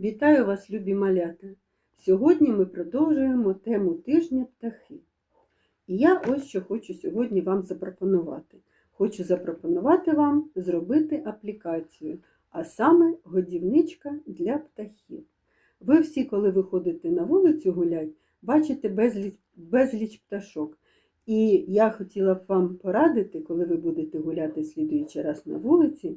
Вітаю вас, любі малята! Сьогодні ми продовжуємо тему тижня птахи. І я ось що хочу сьогодні вам запропонувати. Хочу запропонувати вам зробити аплікацію, а саме годівничка для птахів. Ви всі, коли виходите на вулицю гулять, бачите безліч, безліч пташок. І я хотіла б вам порадити, коли ви будете гуляти слідуючий раз на вулиці,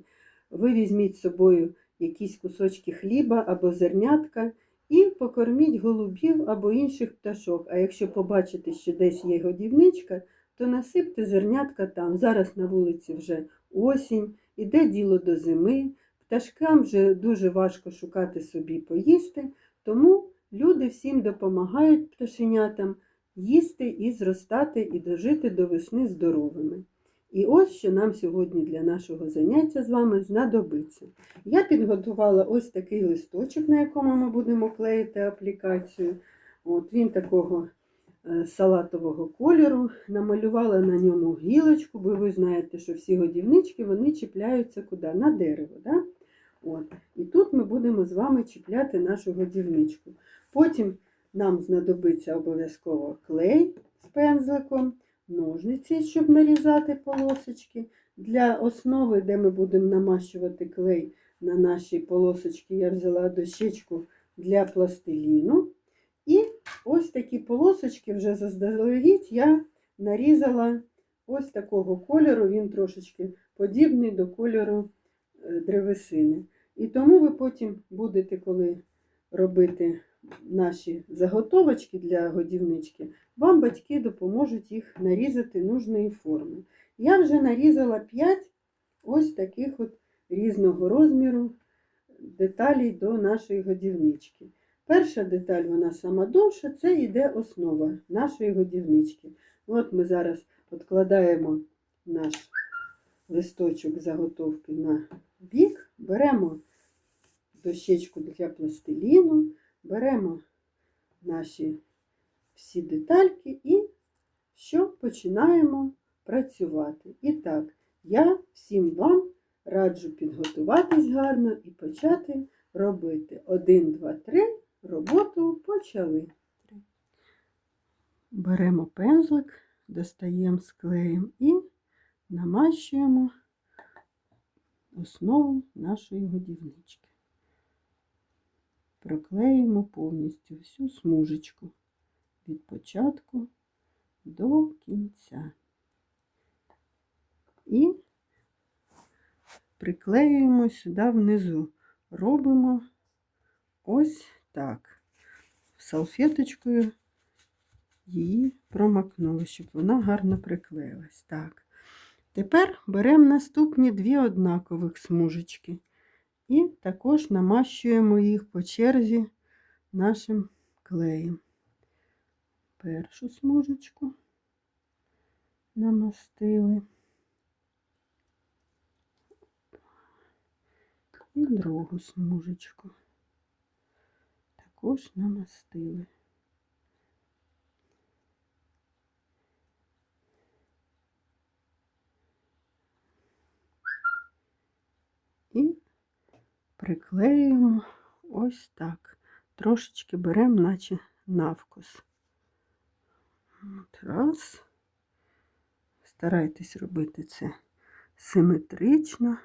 ви візьміть з собою якісь кусочки хліба або зернятка і покорміть голубів або інших пташок. А якщо побачите, що десь є годівничка, то насипте зернятка там. Зараз на вулиці вже осінь, іде діло до зими. Пташкам вже дуже важко шукати собі поїсти, тому люди всім допомагають пташенятам їсти і зростати, і дожити до весни здоровими. І ось що нам сьогодні для нашого заняття з вами знадобиться. Я підготувала ось такий листочок, на якому ми будемо клеїти аплікацію. От Він такого е, салатового кольору. Намалювала на ньому гілочку, бо ви знаєте, що всі годівнички вони чіпляються куди? На дерево. Да? От. І тут ми будемо з вами чіпляти нашу годівничку. Потім нам знадобиться обов'язково клей з пензликом ножниці, щоб нарізати полосочки. Для основи, де ми будемо намащувати клей на наші полосочки, я взяла дощечку для пластиліну. І ось такі полосочки вже заздалегідь я нарізала ось такого кольору, він трошечки подібний до кольору е, древесини. І тому ви потім будете, коли робити наші заготовочки для годівнички, вам батьки допоможуть їх нарізати нужної форми. Я вже нарізала 5 ось таких от різного розміру деталей до нашої годівнички. Перша деталь, вона сама довша, це йде основа нашої годівнички. От ми зараз відкладаємо наш листочок заготовки на бік, беремо дощечку для пластиліну, беремо наші всі детальки і що починаємо працювати. І так, я всім вам раджу підготуватись гарно і почати робити. Один, два, три, роботу почали. Беремо пензлик, достаємо склеєм і намащуємо основу нашої годівнички. Проклеїмо повністю всю смужечку від початку до кінця. І приклеюємо сюди внизу. Робимо ось так. Салфеточкою її промакнули, щоб вона гарно приклеїлась. Так. Тепер беремо наступні дві однакових смужечки і також намащуємо їх по черзі нашим клеєм першу смужечку намастили і другу смужечку також намастили. І приклеюємо ось так. Трошечки беремо, наче навкус. От раз. Старайтесь робити це симетрично.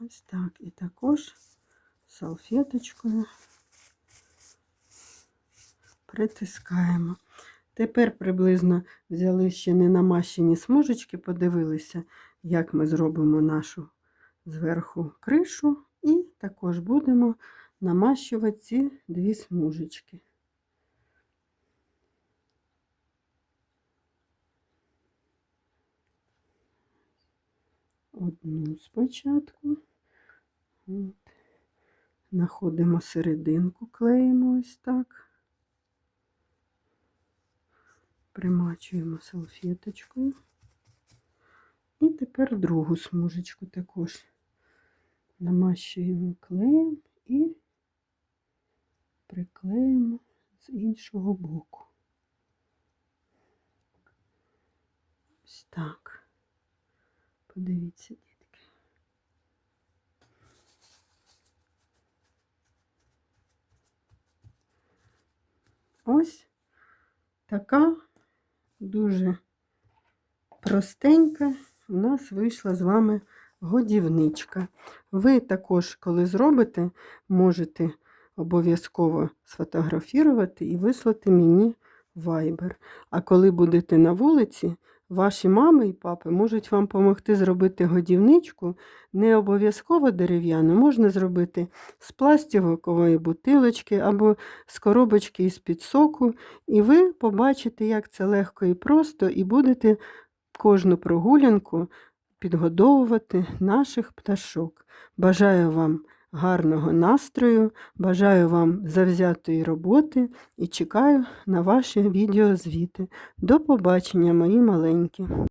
Ось так. І також салфеточкою притискаємо. Тепер приблизно взяли ще не намащені смужечки, подивилися, як ми зробимо нашу зверху кришу, і також будемо намащувати ці дві смужечки. Одну спочатку. От. Знаходимо серединку, клеїмо ось так. Примачуємо салфеточкою. І тепер другу смужечку також намащуємо клеєм і приклеїмо з іншого боку. Ось так. Подивіться, дітки. Ось така дуже простенька у нас вийшла з вами годівничка. Ви також, коли зробите, можете обов'язково сфотографувати і вислати мені вайбер. А коли будете на вулиці, ваші мами і папи можуть вам допомогти зробити годівничку, не обов'язково дерев'яну, можна зробити з пластикової бутилочки або з коробочки із-під соку, і ви побачите, як це легко і просто, і будете кожну прогулянку підгодовувати наших пташок. Бажаю вам гарного настрою, бажаю вам завзятої роботи і чекаю на ваші відеозвіти. До побачення, мої маленькі!